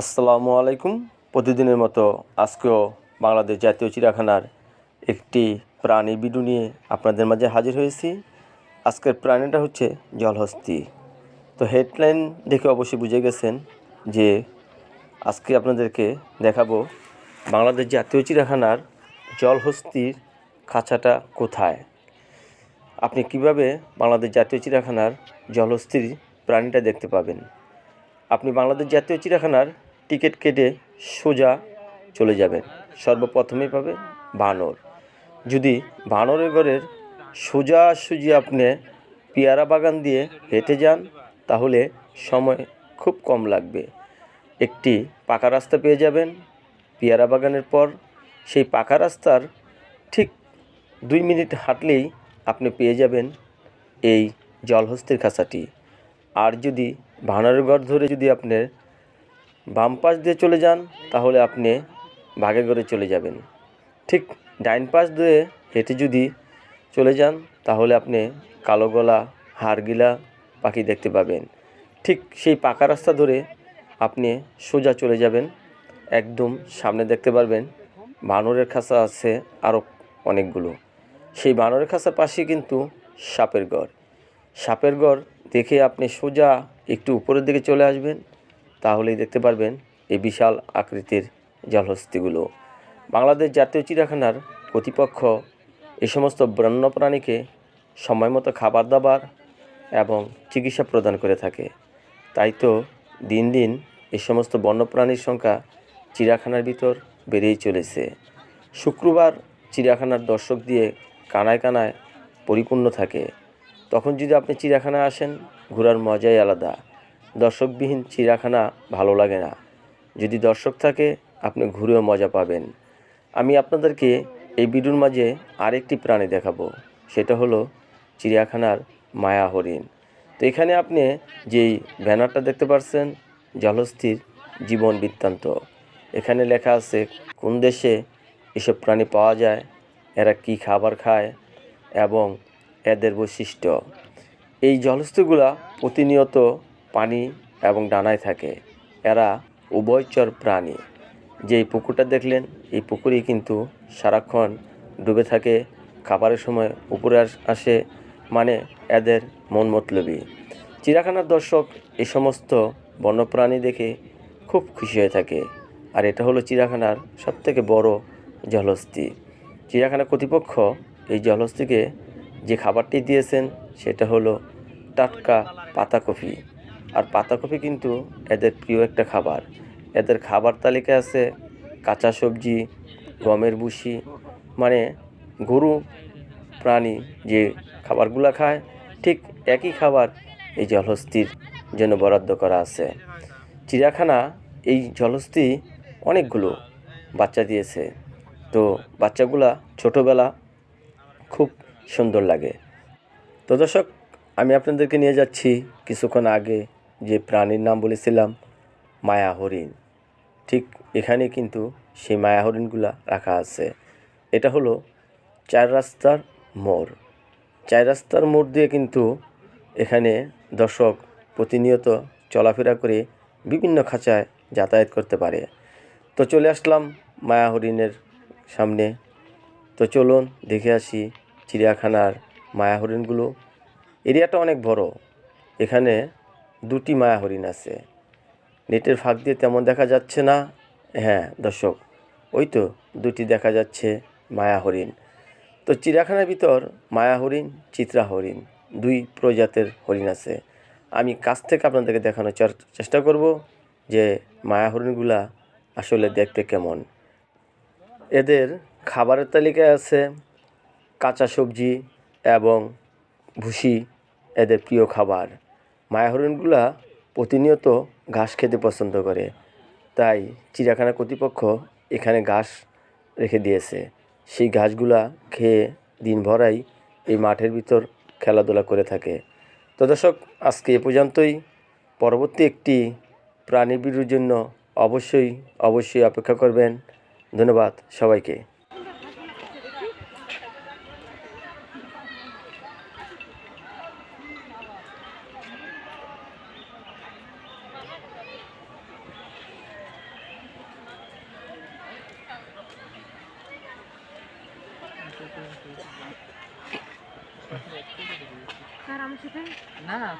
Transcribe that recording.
আসসালামু আলাইকুম। প্রতিদিনের মতো আজকেও বাংলাদেশ জাতীয় চিড়িয়াখানার একটি প্রাণী ভিডিও নিয়ে আপনাদের মাঝে হাজির হয়েছি। আজকের প্রাণীটা হচ্ছে জলহস্তি। তো হেডলাইন দেখে অবশ্যই বুঝে গেছেন যে আজকে আপনাদেরকে দেখাবো বাংলাদেশ জাতীয় চিড়িয়াখানার জলহস্তির খাঁচাটা কোথায়। আপনি কীভাবে বাংলাদেশ জাতীয় চিড়িয়াখানার জলহস্তির প্রাণীটা দেখতে পাবেন? আপনি বাংলাদেশ জাতীয় চিড়িয়াখানার টিকিট কেটে সোজা চলে যাবেন। সর্বপ্রথমেই পাবে বানর। যদি বানরের ঘরের সোজাসুজি আপনি পেয়ারা বাগান দিয়ে হেঁটে যান, তাহলে সময় খুব কম লাগবে। একটি পাকা রাস্তা পেয়ে যাবেন পেয়ারা বাগানের পর। সেই পাকা রাস্তার ঠিক দুই মিনিট হাঁটলেই আপনি পেয়ে যাবেন এই জলহস্তির খাঁচাটি। আর যদি ভানারের ঘর ধরে যদি আপনি বাম পাশ দিয়ে চলে যান, তাহলে আপনি বাঘে ঘরে চলে যাবেন। ঠিক ডাইন পাশ দিয়ে হেঁটে যদি চলে যান, তাহলে আপনি কালো গলা, হাড়গিলা পাখি দেখতে পাবেন। ঠিক সেই পাকা রাস্তা ধরে আপনি সোজা চলে যাবেন। একদম সামনে দেখতে পারবেন বানরের খাঁচা আছে আরও অনেকগুলো। সেই বানরের খাঁচার পাশে কিন্তু সাপের গড়। সাপের গড় দেখে আপনি সোজা একটু উপরের দিকে চলে আসবেন। তাহলেই দেখতে পারবেন এই বিশাল আকৃতির জলহস্তিগুলো। বাংলাদেশ জাতীয় চিড়িয়াখানার কর্তৃপক্ষ এই সমস্ত বন্যপ্রাণীকে সময় মতো খাবার দাবার এবং চিকিৎসা প্রদান করে থাকে। তাই তো দিন দিন এই সমস্ত বন্যপ্রাণীর সংখ্যা চিড়িয়াখানার ভিতর বেড়েই চলেছে। শুক্রবার চিড়িয়াখানার দর্শক দিয়ে কানায় কানায় পরিপূর্ণ থাকে। তখন যদি আপনি চিড়িয়াখানায় আসেন, ঘোরার মজাই আলাদা। দর্শকবিহীন চিড়িয়াখানা ভালো লাগে না। যদি দর্শক থাকে, আপনি ঘুরেও মজা পাবেন। আমি আপনাদেরকে এই ভিডিওর মাঝে আরেকটি প্রাণী দেখাবো। সেটা হলো চিড়িয়াখানার মায়া হরিণ। তো এখানে আপনি যেই ব্যানারটা দেখতে পাচ্ছেন জলস্থির জীবন বৃত্তান্ত। এখানে লেখা আছে, কোন দেশে এসব প্রাণী পাওয়া যায়, এরা কি খাবার খায় এবং এদের বৈশিষ্ট্য। এই জলস্থগুলা প্রতিনিয়ত পানি এবং ডানায় থাকে। এরা উভয়চর প্রাণী। যেই পুকুরটা দেখলেন, এই পুকুরই কিন্তু সারাক্ষণ ডুবে থাকে। খাবারের সময় উপরে আসে মানে এদের মন মতলবী চিড়িয়াখানার দর্শক এই সমস্ত বন্যপ্রাণী দেখে খুব খুশি হয়ে থাকে। আর এটা হলো চিড়িয়াখানার সবথেকে বড় জলহস্তি। চিড়িয়াখানা কর্তৃপক্ষ এই জলহস্তিকে যে খাবারটি দিয়েছেন, সেটা হলো টাটকা পাতাকপি। আর পাতাকপি কিন্তু এদের প্রিয় একটা খাবার। এদের খাবার তালিকা আছে কাঁচা সবজি, গমের ভুসি মানে গরু প্রাণী যে খাবারগুলো খায়, ঠিক একই খাবার এই জলহস্তির জন্য বরাদ্দ করা আছে। চিড়িয়াখানা এই জলহস্তি অনেকগুলো বাচ্চা দিয়েছে। তো বাচ্চাগুলা ছোটোবেলা খুব সুন্দর লাগে। তো দর্শক, আমি আপনাদেরকে নিয়ে যাচ্ছি কিছুক্ষণ আগে যে প্রাণীর নাম বলেছিলাম, মায়া হরিণ। ঠিক এখানে কিন্তু সেই মায়া হরিণগুলা রাখা আছে। এটা হলো চার রাস্তার মোড়। চার রাস্তার মোড় দিয়ে কিন্তু এখানে দর্শক প্রতিনিয়ত চলাফেরা করে বিভিন্ন খাঁচায় যাতায়াত করতে পারে। তো চলে আসলাম মায়া হরিণের সামনে। তো চলুন দেখে আসি চিড়িয়াখানার মায়া হরিণগুলো। এরিয়াটা অনেক বড়। এখানে দুটি মায়া হরিণ আছে। নেটের ফাঁক দিয়ে তেমন দেখা যাচ্ছে না। হ্যাঁ দর্শক, ওই তো দুটি দেখা যাচ্ছে, মায়া হরিণ। তো চিড়িয়াখানার ভিতর মায়া হরিণ, চিত্রা হরিণ, দুই প্রজাতের হরিণ আছে। আমি কাছ থেকে আপনাদেরকে দেখানোর চেষ্টা করব যে মায়া হরিণগুলা আসলে দেখতে কেমন। এদের খাবারের তালিকায় আছে কাঁচা সবজি এবং ভুসি, এদের প্রিয় খাবার। মায়া হরিণগুলা প্রতিনিয়ত ঘাস খেতে পছন্দ করে। তাই চিড়িয়াখানা কর্তৃপক্ষ এখানে ঘাস রেখে দিয়েছে। সেই ঘাসগুলা খেয়ে দিন ভরাই এই মাঠের ভিতর খেলাধুলা করে থাকে। তো দর্শক, আজকে এ পর্যন্তই। পরবর্তী একটি প্রাণী ভিডিওর জন্য অবশ্যই অবশ্যই অপেক্ষা করবেন। ধন্যবাদ সবাইকে। Caramba, você tem? Não, não.